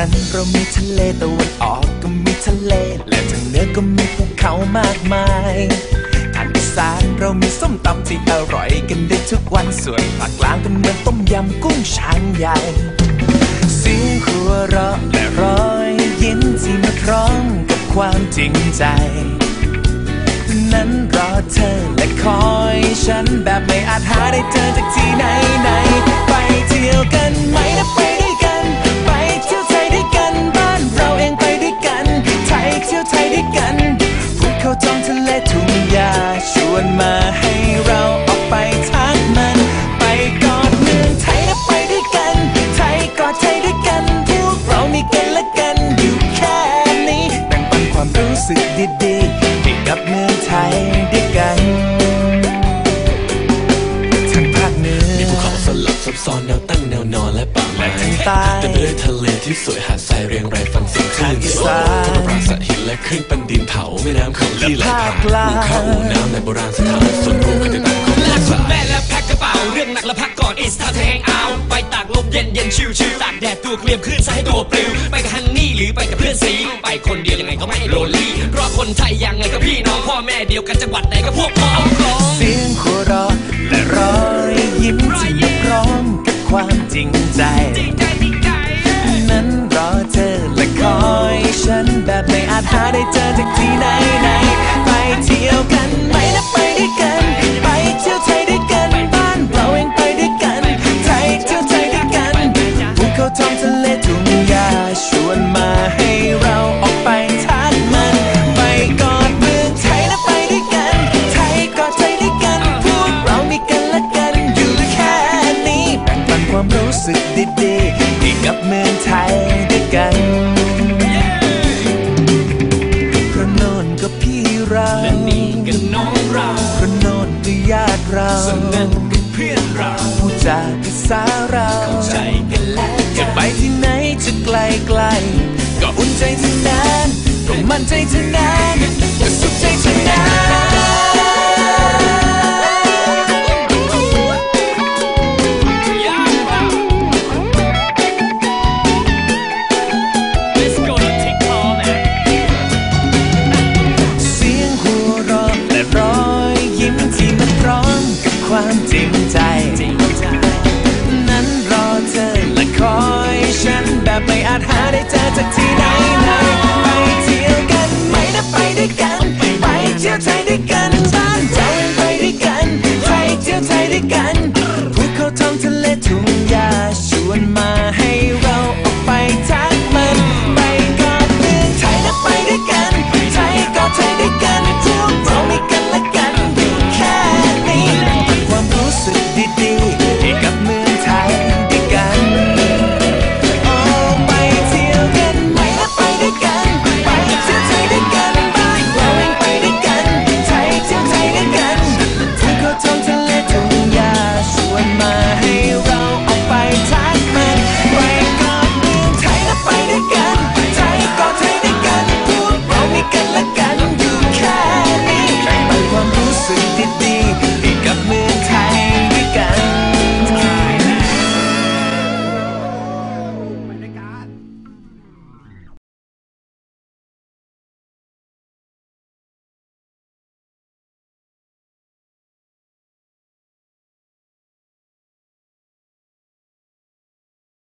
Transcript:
นั้นเรามีทะเลตะวันออกก็มีทะเล และทางเหนือก็มีภูเขามากมายทางอีสานเรามีส้มตำที่อร่อยกันได้ทุกวันส่วนภาคกลางก็เหมือนต้มยำกุ้งชามใหญ่เสียงหัวเราะและรอยยิ้มที่มาพร้อมกับความจริงใจ นั้นรอเธอและคอยฉันแบบไม่อาจหาได้เจอจากที่ไหน สึกดีๆให้กับเมืองไทยด้วยกันทั้งภาคเหนือมีภูเขาสลับซับซ้อนแนวตั้งแนวนอนและป่าไม้และทางใต้เต็มไปด้วยทะเลที่สวยหาดทรายเรียงรายฟังเสียงคลื่นทางอีสานธรรมปราสาทหินและขึ้นเป็นดินเผาแม่น้ำของที่ไหลผ่านและภาคกลางภูเขาอู่น้ำในโบราณสถานส่วนรวมกันต่างของลาภากคชุดใต้แม่และแพ็คกระเป๋าเรื่องหนักและพักก่อน it's time to hang out ไปตากลมเย็นเย็นชิวชิวตากแดดตัวเกลียมขึ้นซะให้ตัวปลิวไปกับฮันนี่ หรือไปกับเพื่อนซีไปคนเดียวยังไงก็ไม่โรลลี่เพราะคนไทยยังไงก็พี่น้องพ่อแม่เดียวกันจังหวัดไหนก็พวกพ้องคล้องเสียงหัวเราะและรอยยิ้มที่มาพร้อมกับความจริงใจนั้นรอเธอและคอยฉันแบบไม่อาจหาได้เจอจากที่ไหนไหนไปเที่ยวกันไหมนะไปด้วยกัน ไปเที่ยวไทยด้วยกันบ้านเราเองไปด้วยกันไทยเที่ยวไทยด้วยกันภูเขาทองทะเลท ชวนมาให้เราออกไปทักมัน ไปกอดเมืองไทยและไปด้วยกัน ไทยกอดไทยด้วยกัน พวกเรามีกันและกันอยู่แค่นี้แบ่งปันความรู้สึกดีๆให้กับเมืองไทยด้วยกันเพราะโน่นก็พี่เราและนี่ก็น้องเราเพราะโน่นก็ญาติเราส่วนนั้นก็เพื่อนเราผู้จาภาษาเราใจกันและจะไปที่ไหนจะไกลไกลๆก็อุ่นใจทั้งนั้นก็มั่นใจทั้งนั้นก็สุขใจทั้งนั้น จริงใจ นั้นรอเธอและคอยฉันแบบไม่อาจหาได้เจอจากที่ไหนไหนไปเที่ยวกันไหมนะไปด้วยกัน ไปเที่ยวไทยด้วยกันบ้านเราเองไปด้วยกันไทยเที่ยวไทยด้วยกันภูเขาท้องทะเลทุ่งหญ้าชวนมาให้